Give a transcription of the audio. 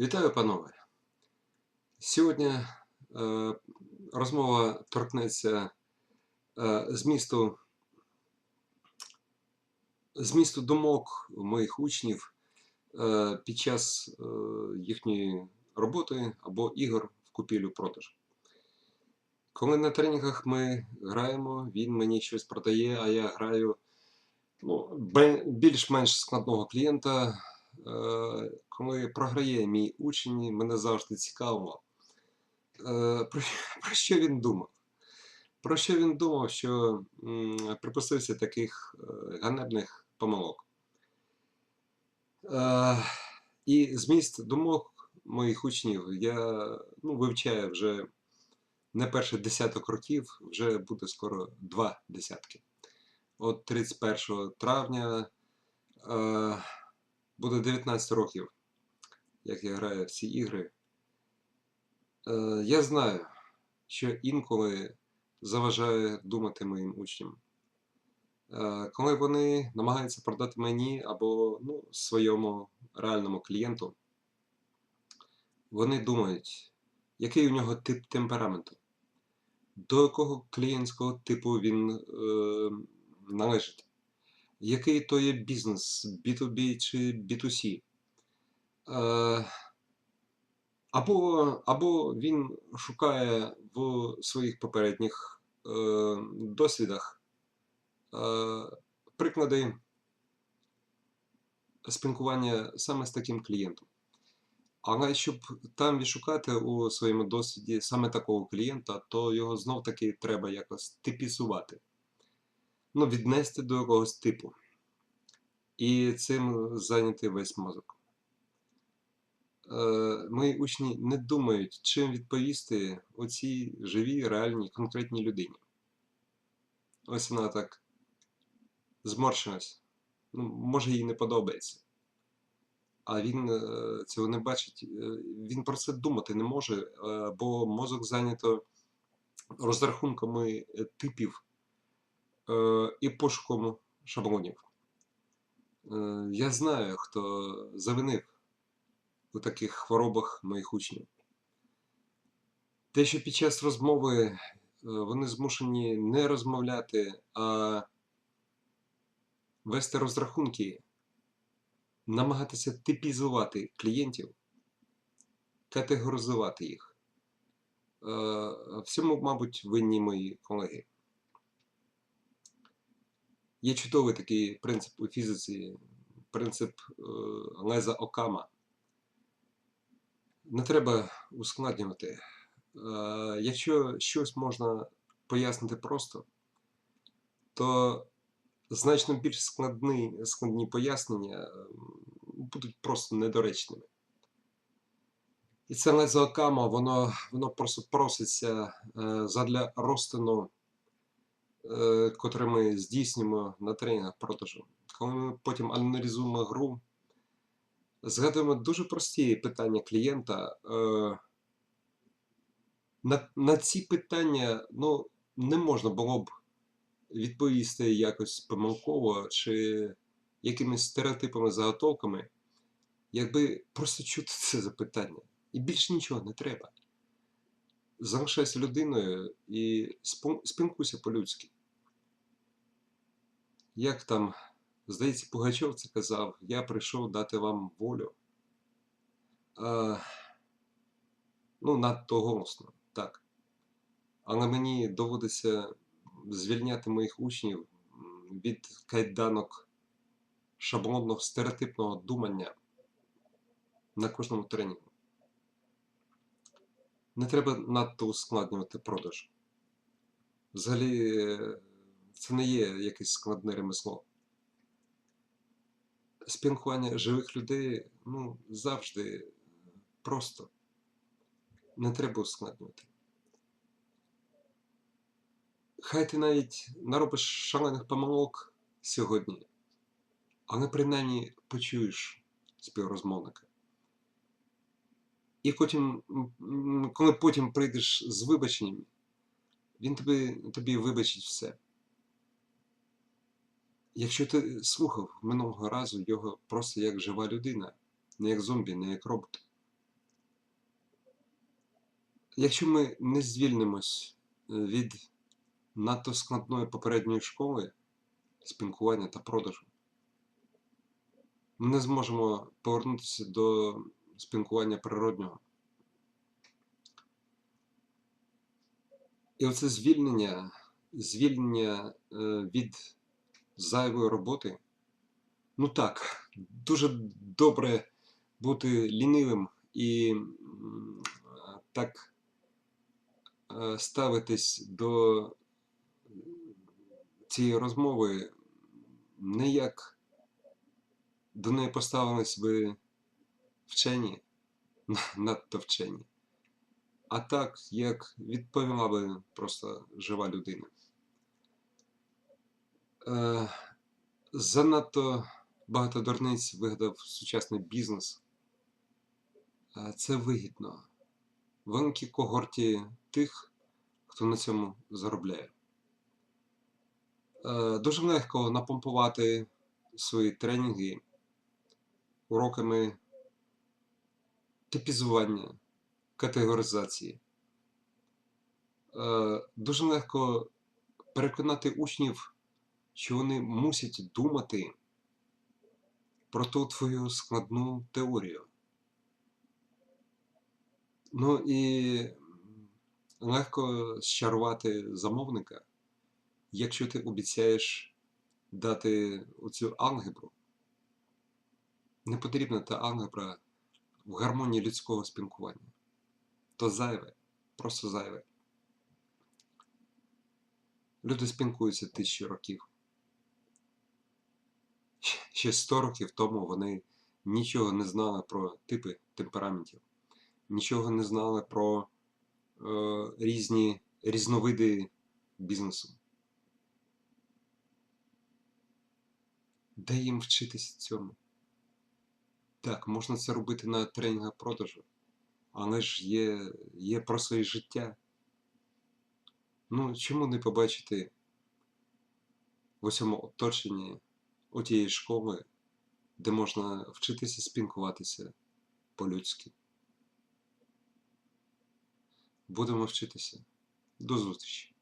Вітаю, панове! Сьогодні е, розмова торкнеться е, змісту, змісту думок моїх учнів е, під час е, їхньої роботи або ігор в купівлю-продаж. Коли на тренінгах ми граємо, він мені щось продає, а я граю ну, більш-менш складного клієнта. Коли програє мій учень, мене завжди цікаво, е, про, що він думав. Про що він думав, що припустився таких е, ганебних помилок. Е, І зміст думок моїх учнів я ну, вивчаю вже не перший десяток років, вже буде скоро два десятки. От 31 травня буде 19 років, як я граю в ці ігри. Е, я знаю, що інколи заважає думати моїм учням. Е, коли вони намагаються продати мені або ну, своєму реальному клієнту, вони думають, який у нього тип темпераменту, до якого клієнтського типу він е, належить, який то є бізнес, B2B чи B2C. Е, або, або він шукає в своїх попередніх е, досвідах е, приклади спілкування саме з таким клієнтом. Але щоб там відшукати у своєму досвіді саме такого клієнта, то його знов таки треба якось типізувати. Ну, віднести до якогось типу. І цим зайнятий весь мозок. Е, Мої учні не думають, чим відповісти оцій живій, реальній, конкретній людині. Ось вона так зморщилась. Ну, може, їй не подобається. А він е, цього не бачить. Е, Він про це думати не може, е, бо мозок зайнято розрахунками типів і пошуком шаблонів. Е, Я знаю, хто завинив у таких хворобах моїх учнів. Те, що під час розмови е, вони змушені не розмовляти, а вести розрахунки, намагатися типізувати клієнтів, категоризувати їх. Е, Всьому, мабуть, винні мої колеги. Є чудовий такий принцип у фізиці, принцип е, Леза Окама. Не треба ускладнювати. Е, Якщо щось можна пояснити просто, то значно більш складні, складні пояснення е, будуть просто недоречними. І це Лезо Окама, воно, воно просто проситься задля розтину е, котре ми здійснюємо на тренінгах продажу. Коли ми потім аналізуємо гру, згадуємо дуже прості питання клієнта. Е, На, на ці питання ну, не можна було б відповісти якось помилково чи якимись стереотипами, заготовками, якби просто чути це запитання. І більше нічого не треба. Залишайся людиною і спілкуйся по-людськи. Як там, здається, Пугачов це казав, я прийшов дати вам волю. А, ну, надто голосно, так. Але мені доводиться звільняти моїх учнів від кайданок шаблонного стереотипного думання на кожному тренінгу. Не треба надто ускладнювати продаж. Взагалі, це не є якесь складне ремесло. Спілкування живих людей ну, завжди просто. Не треба ускладнювати. Хай ти навіть наробиш шалених помилок сьогодні, але принаймні почуєш співрозмовника. І потім, коли потім прийдеш з вибаченням, він тобі, тобі вибачить все. Якщо ти слухав минулого разу його просто як жива людина, не як зомбі, не як робот, Якщо ми не звільнимось е, від надто складної попередньої школи спілкування та продажу, ми не зможемо повернутися до спілкування природнього. І оце звільнення, звільнення е, від зайвої роботи. Ну так, дуже добре бути лінивим і так е, ставитись до цієї розмови не як до неї поставились би вчені, надто вчені, а так, як відповіла би просто жива людина. Е, занадто багато дурниць вигадав сучасний бізнес. Е, Це вигідно. Великій когорті тих, хто на цьому заробляє. Е, Дуже легко напомпувати свої тренінги уроками типізування, категоризації. Е, Дуже легко переконати учнів, що вони мусять думати про ту твою складну теорію. Ну і легко щарувати замовника, якщо ти обіцяєш дати оцю алгебру. Не потрібна та алгебра в гармонії людського спілкування. То зайве, просто зайве. Люди спілкуються тисячі років. Ще 100 років тому вони нічого не знали про типи темпераментів, нічого не знали про е, різні різновиди бізнесу. Де їм вчитися цьому? Так, можна це робити на тренінгах продажу, але ж є, є про своє життя. Ну, чому не побачити в цьому оточенні отієї школи, де можна вчитися спілкуватися по-людськи? Будемо вчитися. До зустрічі!